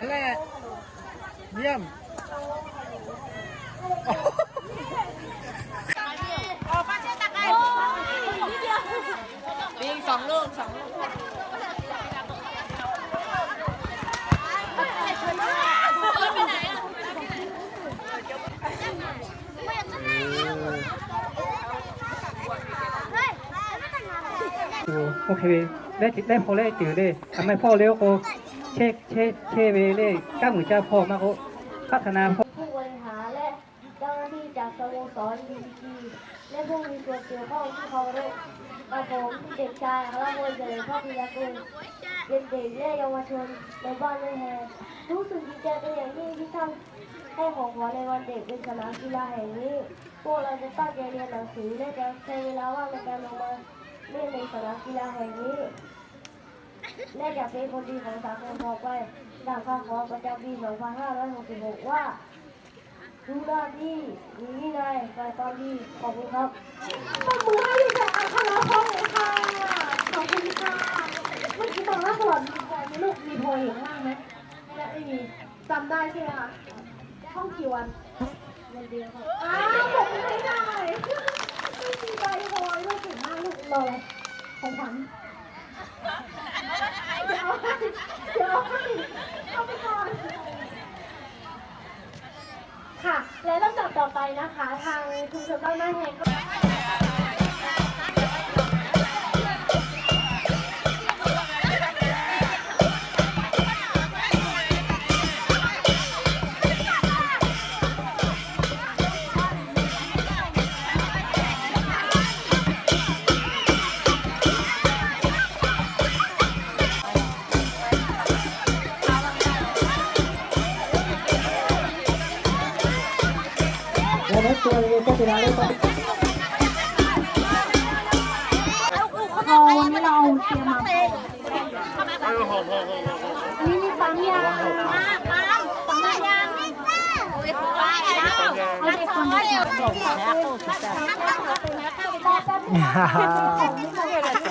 นั่นแหละเยี่ยมวิ่งสองลูกสองลูกโอเคได้ได้พอได้จืดได้ทำไมพ่อเร็วยวโค เช็คเช็คเช็เวเล่ก้ามือเจ้าพ่อมาโกพัฒนาพ่อผู้บริหารและเจ้าหน้าที่จากสโมสรบีบีและผู้มีส่วนเกี่ยวข้องที่เคารพกระผมเด็กชายพระมวลเจริญพ่อพิยากุลเป็นเด็กและเยาวชนในบ้านไม่แฮรู้สึกดีใจเป็นอย่างยิ่งที่ท่านให้ของขวัญในวันเด็กเป็นสนามกีฬาแห่งนี้พวกเราจะตั้งใจเรียนหนังสือและจะใช้เวลาว่างในการลงมาเล่นในสนามกีฬาแห่งนี้ และอยากเป็นคนดีของสังคมต่อไปดังคำขอประจำปี 2566 ว่ารู้หน้าที่มีวินัยไปตอนดีขอบคุณครับปรบมือให้ดีใจอัคราพงศ์ค่ะ ขอบคุณค่ะเมื่อกี้ตอนแรกก่อนมีพลอยไหมลูกมีพลอยอยู่ข้างไหมไม่ได้มีจำได้ใช่ไหมคะห้องกี่วันวันเดียวครับอ้าวผมไม่ได้ไม่มีใบพลอยลูกเก่งมากลูกรออะไรของขวัญเดี๋ยวเอาให้เดี๋ยวเอาให้เอาไปก่อน ค่ะ และลำดับต่อไป นะคะ ทางชุมชนบ้านแม่แหงก็ นั้ตัวเองก็เป็นอะไรก็พอนนี้เราเตรียมมาพออันนี้มีปั๊มยาปั๊มยางเอาเด็กคนเดียว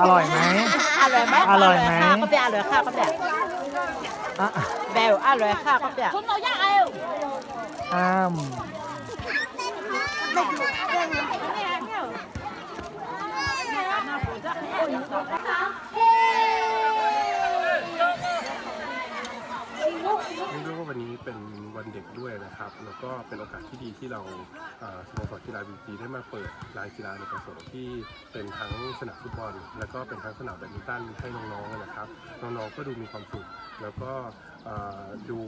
อร่อยไหมอร่อยไหมอร่อยไหมก็แบบอร่อยข้าวก็แบบแบวอร่อยข้าวก็แบบคุณเราอยากเอาอ้าม เรียกว่าวันนี้เป็นวันเด็กด้วยนะครับ แล้วก็เป็นโอกาสที่ดีที่เราเอ่อสโมสรกีฬาบีจีได้มาเปิดลานกีฬาในประสงค์ที่เป็นทั้งสนามฟุตบอล แล้วก็เป็นทั้งสนามแบดมินตันให้น้องๆนะครับ น้องๆก็ดูมีความสุข แล้วก็ ดู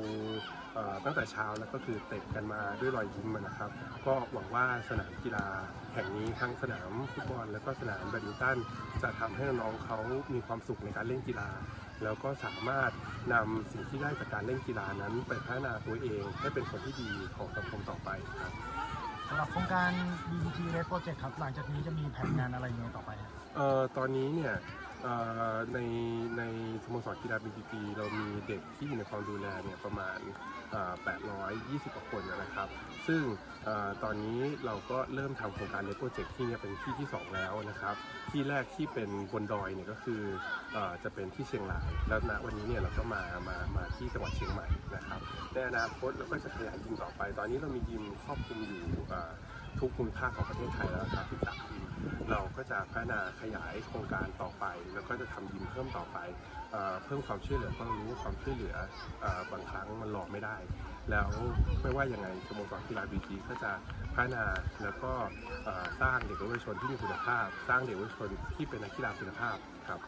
เอ่อตั้งแต่เช้าแล้วก็คือเตะกันมาด้วยรอยยิ้มอะนะครับ ก็หวังว่าสนามกีฬาแห่งนี้ทั้งสนามฟุตบอลแล้วก็สนามแบดมินตันจะทำให้น้องๆเขามีความสุขในการเล่นกีฬา แล้วก็สามารถนำสิ่งที่ได้จากการเล่นกีฬานั้นไปพัฒนาตัวเองให้เป็นคนที่ดีของสังคมต่อไปครับสำหรับโครงการ BBG Red Project ครับหลังจากนี้จะมีแผนงานอะไรยังไงต่อไปครับเอ่อตอนนี้เนี่ยเอ่อ ในในสโมสรกีฬา BGP เรามีเด็กที่อยู่ในความดูแลเนี่ยประมาณ 820กว่าคนนะครับ ซึ่งอตอนนี้เราก็เริ่มทำโครงการเลโปรเจกต์ที่เนี่ยเป็นที่ที่ 2 แล้วนะครับ ที่แรกที่เป็นบนดอยเนี่ยก็คืออจะเป็นที่เชียงราย แล้วณวันนี้เนี่ยเราก็มามามาที่จังหวัดเชียงใหม่นะครับในอนาคตเราก็จะขยายยิมต่อไป ตอนนี้เรามียิมครอบคลุมอยู่ ทุกภูมิภาคของประเทศไทยแล้วครับ13ยิมเราก็จะพัฒนาขยายโครงการต่อไป แล้วก็จะทำยิมเพิ่มต่อไปเอเพิ่มความช่วยเหลือความรู้ความช่วยเหลืออบางครั้งมันรอไม่ได้ แล้วไม่ว่ายังไงสโมสรกีฬาบีจีก็จะพัฒนาแล้วก็สร้างเด็กเยาวชนที่มีคุณภาพ สร้างเด็กเยาวชนที่เป็นนักกีฬาคุณภาพครับ